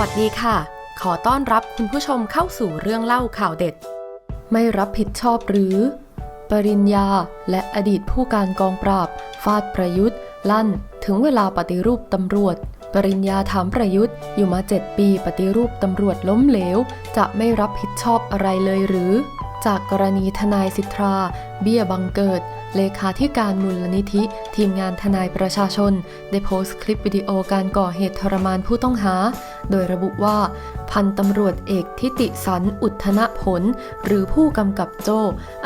วัสดีค่ะ ขอต้อนรับคุณผู้ชมเข้าสู่เรื่องเล่าข่าวเด็ด ไม่รับผิดชอบหรือ ปริญญาและอดีตผู้การกองปราบ ฟาดประยุทธ์ ลั่น ถึงเวลาปฏิรูปตำรวจ ปริญญาถามประยุทธ์อยู่มา 7 ปีปฏิรูปตำรวจล้มเหลว จะไม่รับผิดชอบอะไรเลยหรือ จากกรณีทนายสิทธา เบี้ยบังเกิด เลขาธิการมูลนิธิ ทีมงานทนายประชาชน ได้โพสต์คลิปวิดีโอการก่อเหตุทรมานผู้ต้องหา โดยระบุว่า พันตำรวจเอกทิติสันอุทธนผล หรือผู้กำกับโจ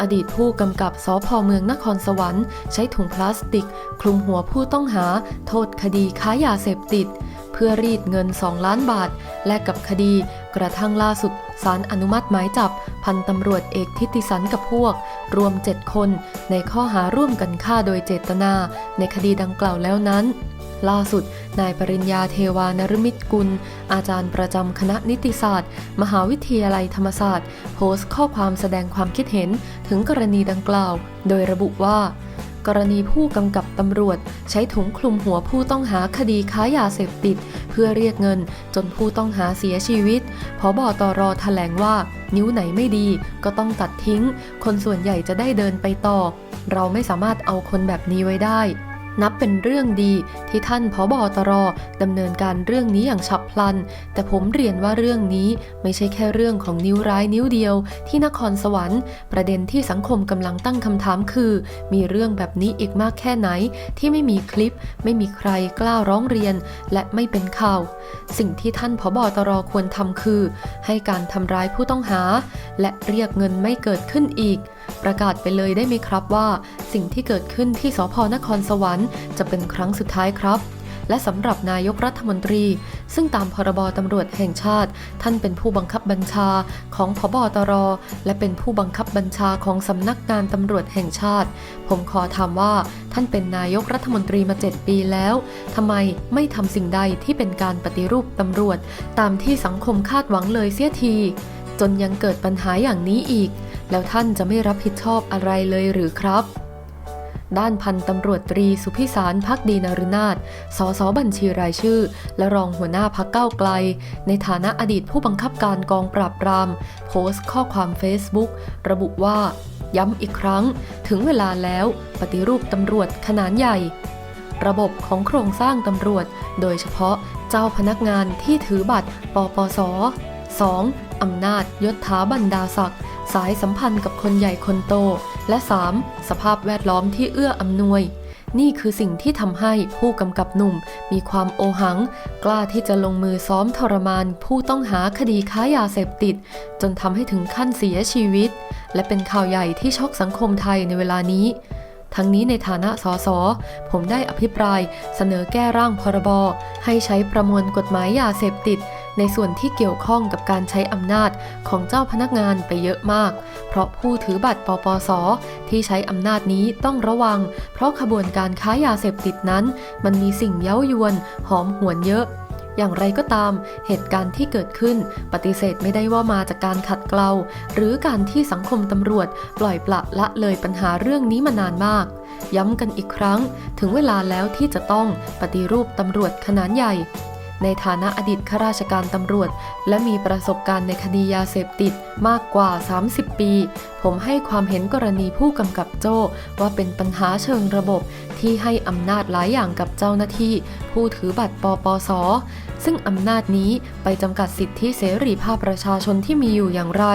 อดีตผู้กำกับสพเมืองนครสวรรค์ ใช้ถุงพลาสติก คลุมหัวผู้ต้องหา โทษคดีค้ายาเสพติด เพื่อรีดเงิน 2 ล้านบาท และกับคดีกระทั่งล่าสุดศาลอนุมัติหมายจับ พันตำรวจเอกทิติสันกับพวก รวม 7 คน ในข้อหาร่วมกันฆ่าโดยเจตนา ในคดีดังกล่าวแล้วนั้น ล่าสุด นายปริญญาเทวานรมิตกุล อาจารย์ประจำคณะนิติศาสตร์ มหาวิทยาลัยธรรมศาสตร์ โพสต์ข้อความแสดงความคิดเห็นถึงกรณีดังกล่าว โดยระบุว่า กรณีผู้กำกับตำรวจ ใช้ถุงคลุมหัวผู้ต้องหาคดีค้ายาเสพติด เพื่อเรียกเงินจนผู้ต้องหาเสียชีวิตพบตรแถลงว่า นิ้วไหนไม่ดีก็ต้องตัดทิ้ง คนส่วนใหญ่จะได้เดินไปต่อ เราไม่สามารถเอาคนแบบนี้ไว้ได้ นับเป็นเรื่องดีที่ท่านพบตรดำเนินการเรื่องนี้อย่างฉับพลัน แต่ผมเรียนว่าเรื่องนี้ไม่ใช่แค่เรื่องของนิ้วร้ายนิ้วเดียว ที่นครสวรรค์ ประเด็นที่สังคมกำลังตั้งคำถามคือ มีเรื่องแบบนี้อีกมากแค่ไหน ที่ไม่มีคลิป ไม่มีใครกล้าร้องเรียน และไม่เป็นข่าว สิ่งที่ท่านพบตรควรทำคือ ให้การทำร้ายผู้ต้องหา และเรียกเงินไม่เกิดขึ้นอีก ประกาศไปเลยได้ไหมครับว่าสิ่งที่เกิดขึ้นที่สพนครสวรรค์จะเป็นครั้งสุดท้ายครับ และสำหรับนายกรัฐมนตรี ซึ่งตามพรบตำรวจแห่งชาติ ท่านเป็นผู้บังคับบัญชาของพบตร และเป็นผู้บังคับบัญชาของสำนักงานตำรวจแห่งชาติ ผมขอถามว่า ท่านเป็นนายกรัฐมนตรีมา7ปีแล้วทำไมไม่ทำสิ่งใดที่เป็นการปฏิรูปตำรวจ ตามที่สังคมคาดหวังเลยเสียทีจนยังเกิดปัญหาอย่างนี้อีก แล้วท่านจะไม่รับผิดชอบอะไรเลยหรือครับ ด้านพันตำรวจตรีสุพิสารพักดีนารุนาถสสบัญชีรายชื่อ และรองหัวหน้าพักเก้าไกล ในฐานะอดีตผู้บังคับการกองปราบปราม โพสต์ข้อความ Facebook ระบุว่า ย้ำอีกครั้ง ถึงเวลาแล้ว ปฏิรูปตำรวจขนาดใหญ่ ระบบของโครงสร้างตำรวจ โดยเฉพาะเจ้าพนักงานที่ถือบัตรปปส 2. อำนาจยศถาบรรดาศักดิ์ สายสัมพันธ์กับคนใหญ่คนโต และ 3. สภาพแวดล้อมที่เอื้ออำนวย นี่คือสิ่งที่ทำให้ผู้กำกับหนุ่ม มีความโอหัง กล้าที่จะลงมือซ้อมทรมาน ผู้ต้องหาคดีค้ายาเสพติด จนทำให้ถึงขั้นเสียชีวิต และเป็นข่าวใหญ่ที่ช็อกสังคมไทยในเวลานี้ทั้งนี้ในฐานะสส ผมได้อภิปรายเสนอแก้ร่างพรบ ให้ใช้ประมวลกฎหมายยาเสพติด ในส่วนที่เกี่ยวข้องกับการใช้อำนาจของเจ้าพนักงานไปเยอะมาก เพราะผู้ถือบัตรปปส ที่ใช้อำนาจนี้ต้องระวัง เพราะขบวนการค้ายาเสพติดนั้น มันมีสิ่งเย้ายวน หอมหวนเยอะอย่างไรก็ตาม เหตุการณ์ที่เกิดขึ้น ปฏิเสธไม่ได้ว่ามาจากการขัดเกลา หรือการที่สังคมตำรวจ ปล่อยปละละเลยปัญหาเรื่องนี้มานานมาก ย้ำกันอีกครั้ง ถึงเวลาแล้วที่จะต้องปฏิรูปตำรวจขนาดใหญ่ ในฐานะอดีตข้าราชการตำรวจ และมีประสบการณ์ในคดียาเสพติดมากกว่า 30 ปี ผมให้ความเห็นกรณีผู้กำกับโจ้ว่าเป็นปัญหาเชิงระบบที่ให้อำนาจหลายอย่างกับเจ้าหน้าที่ ผู้ถือบัตรปปส ซึ่งอำนาจนี้ไปจำกัดสิทธิเสรีภาพประชาชนที่มีอยู่อย่างไร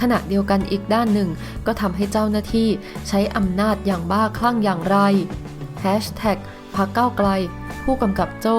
ขณะเดียวกันอีกด้านหนึ่ง ก็ทำให้เจ้าหน้าที่ใช้อำนาจอย่างบ้าคลั่งอย่างไร Hashtag พักเก้าไกล ผู้กำกับโจ้